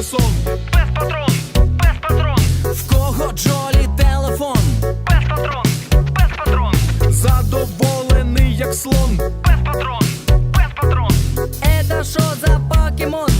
унісон Без патрон, без патрон. В кого Джолі телефон? Без патрон, без патрон. Задоволений, як слон. Без патрон, без патрон. Это що за покемон?